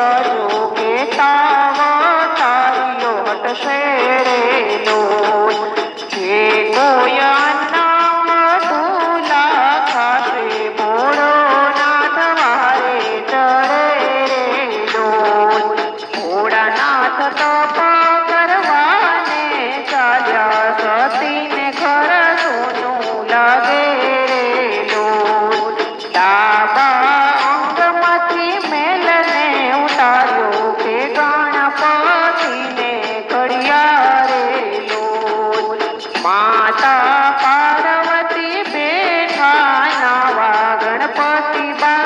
সরু शिवा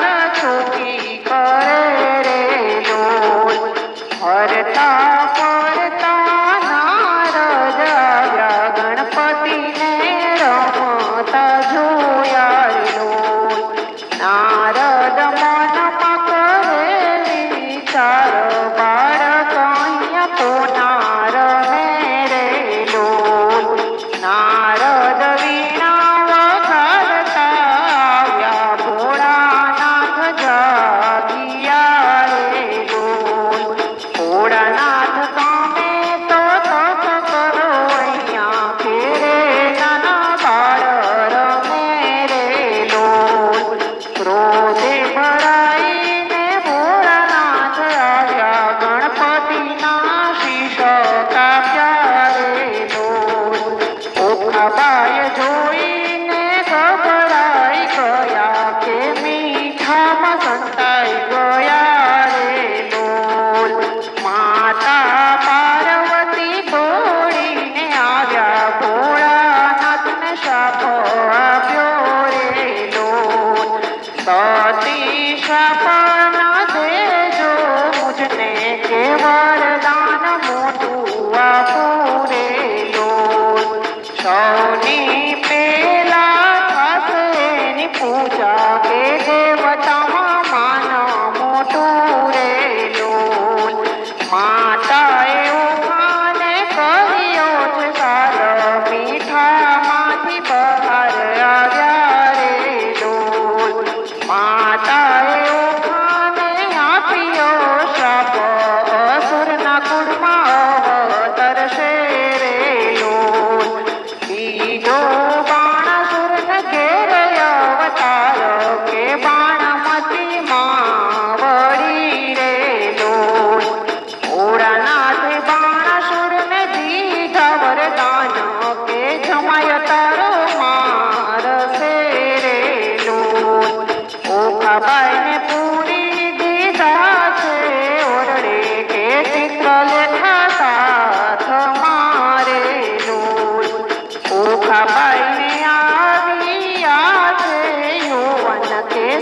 તારી સપના દેજો મુજને કે વરદાન મોટું આપો રે સૌની પેલા થશે પૂજા કે દેવતા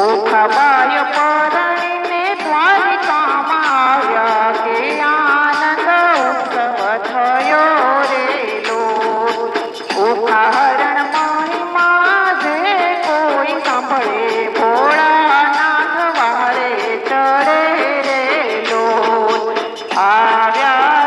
ગોખબાય પરણીને દ્વારિકામાં આવ્યા કે આનંદ ઉત્સવ થયો રે ગોખાહરણ કોઈ સાંભળે ભોળાનાથ વારે ચડે રે લો આવ્યા